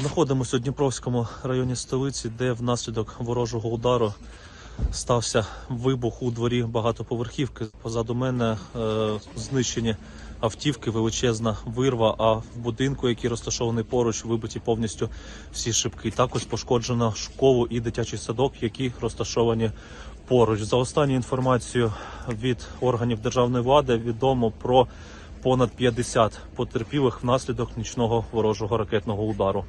Знаходимося у Дніпровському районі столиці, де внаслідок ворожого удару стався вибух у дворі багатоповерхівки. Позаду мене е, знищені автівки, величезна вирва. А в будинку, який розташований поруч, вибиті повністю всі шибки. Також пошкоджено школу і дитячий садок, які розташовані поруч. За останньою інформацією від органів державної влади відомо про понад 50 потерпілих внаслідок нічного ворожого ракетного удару.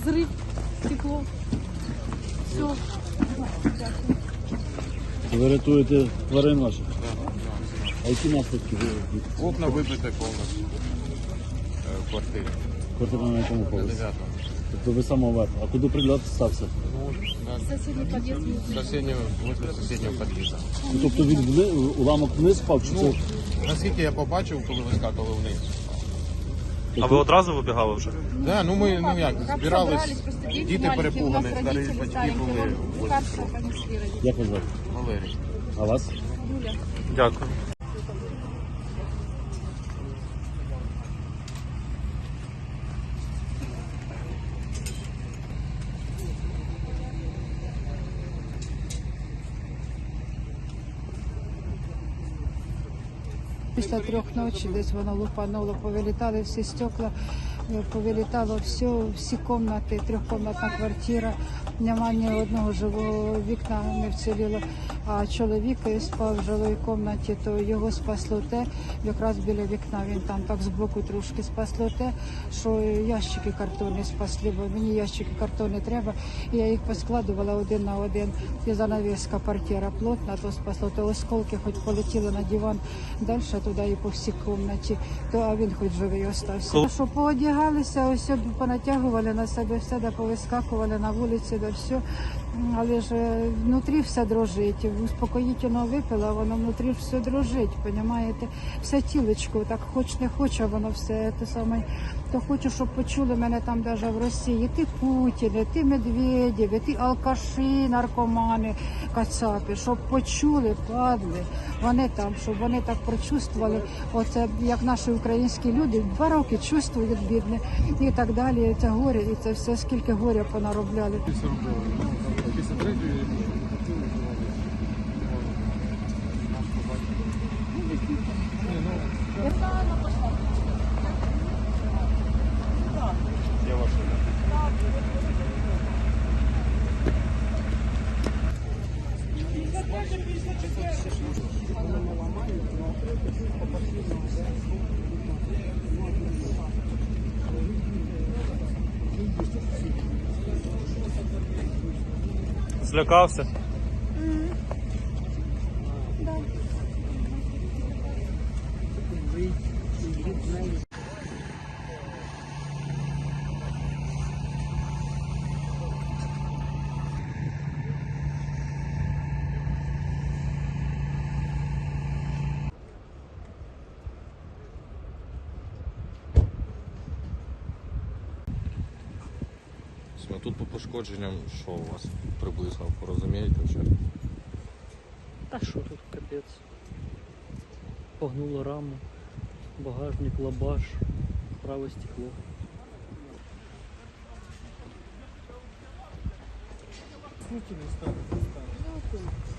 Взрыв, стекло. Все. Ви рятуєте тварин ваших? А які наслідки ви від Окна выбиты полностью э, в квартире. квартири на якому На поверсі? девятом. Тобто ви самого верху. А куди прильот стався? Ну, на Соседний подъезд. соседнего, возле соседнего подъезда. Ну, тобто він вли... уламок вниз впав, чи Ну, це? наскільки я побачив, коли вискакували вниз. а ви одразу вибігали вже? Да, ну ми ну як, Как збирались, діти перепугані, старі батьки були. Як вас звати? Валерій. А вас? Юля. Дякую. Після трьох ночі десь воно лупануло, повилітали всі стекла, е, повилітало все, всі кімнати, трьохкомнатна квартира. Нема ні одного живого вікна не вціліло. А чоловік спав в жилій кімнаті, то його спасло те, якраз біля вікна він там так збоку трошки спасло те, що ящики картонні спасли, бо мені ящики картонні треба. І я їх поскладувала один на один. І занавіска портера плотна, то спасло, то осколки хоч полетіли на диван далі туди і по всій кімнаті, то а він хоч живий остався. Що поодягалися, ось понатягували на себе все, де повискакували на вулиці, де все. Але ж е, внутрі все дрожить. Успокоїтельно випила, воно внутрі все дрожить, понімаєте? Все тілечко, так хоч не хоче, воно все те саме. То хочу, щоб почули мене там навіть в Росії. Ти Путіни, ти Медведєві, ти алкаші, наркомани, кацапи, щоб почули, падли. Вони там, щоб вони так прочувствували, оце як наші українські люди два роки чувствують бідне і так далі. Це горе, і це все скільки горя понаробляли. Сейчас можно. Она наломали, ну, но... Злякався? А тут по пошкодженням, що у вас приблизно порозумієте вже? Та що тут капець? Погнуло раму, багажник, лабаш, праве стекло. Суки не стали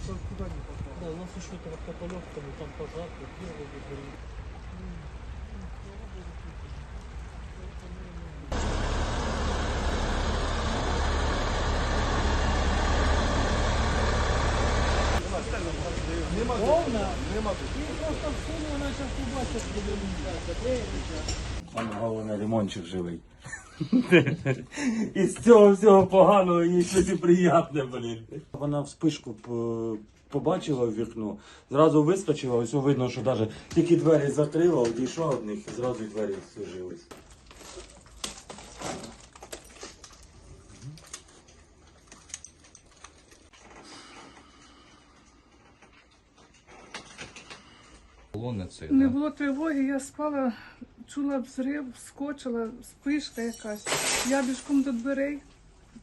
куда не Да, у нас еще картополевка, там пожар, первый горит. Саме головне ремонтчик живий. І з цього всього поганого їй щось і приємне, блін. Вона вспишку п- побачила в вікно, зразу вискочила, ось видно, що навіть тільки двері закрила, одійшла від них і зразу двері служились. Було не це, Не да? було тривоги, я спала, чула взрив, скочила, спишка якась. Я бішком до дверей,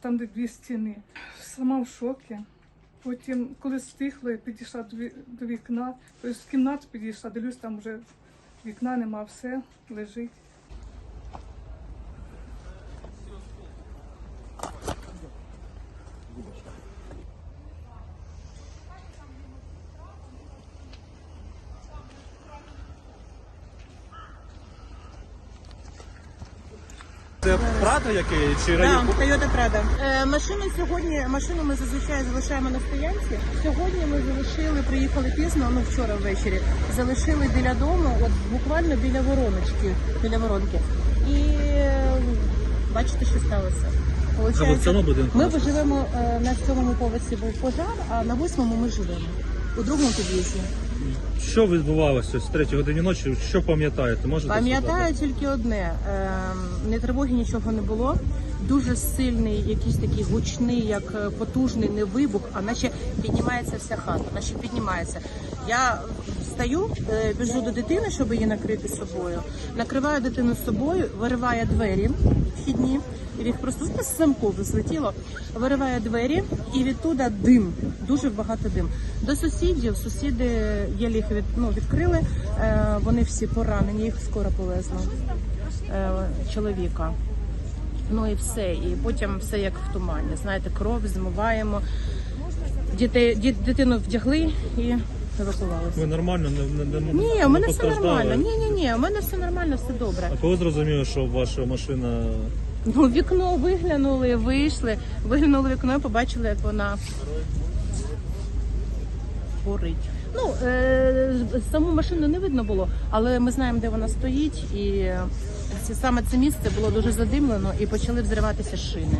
там де дві стіни. Сама в шокі. Потім, коли стихло, я підійшла до вікна, тобто в кімнату підійшла, дивлюсь, там вже вікна нема, все лежить. Це Прада який чи Так, Toyota Prado. Е, машину сьогодні, машину ми зазвичай залишаємо на стоянці. Сьогодні ми залишили, приїхали пізно, ну вчора ввечері. Залишили біля дому, от буквально біля вороночки, біля воронки. І е, бачите, що сталося. Получається. Ми живемо е, на сьомому поверсі був пожар, а на восьмому ми живемо. У другому під'їзді. Що відбувалося з 3 годині ночі? Що пам'ятаєте? Можете Пам'ятаю тільки одне: ем, не тривоги нічого не було. Дуже сильний, якийсь такий гучний, як е, потужний не вибух, а наче піднімається вся хата, наче піднімається. Я встаю, е, біжу до дитини, щоб її накрити собою. Накриваю дитину собою, вириваю двері вхідні, і їх просто з замку злетіло. Вириває двері, і відтуда дим, дуже багато дим. До сусідів, сусіди їх від, ну, відкрили. Е, вони всі поранені, їх скоро повезли е, чоловіка. Ну і все. І потім все як в тумані. Знаєте, кров змиваємо. Дітей, діт- дитину вдягли і. Ви нормально не, не, не Ні, не у мене все нормально. Ні, ні, ні, у мене все нормально, все добре. А коли зрозуміло, що ваша машина Ну, вікно виглянули, вийшли, виглянули вікно і побачили, як вона горить. Ну, е, саму машину не видно було, але ми знаємо, де вона стоїть, і саме це місце було дуже задимлено і почали взриватися шини.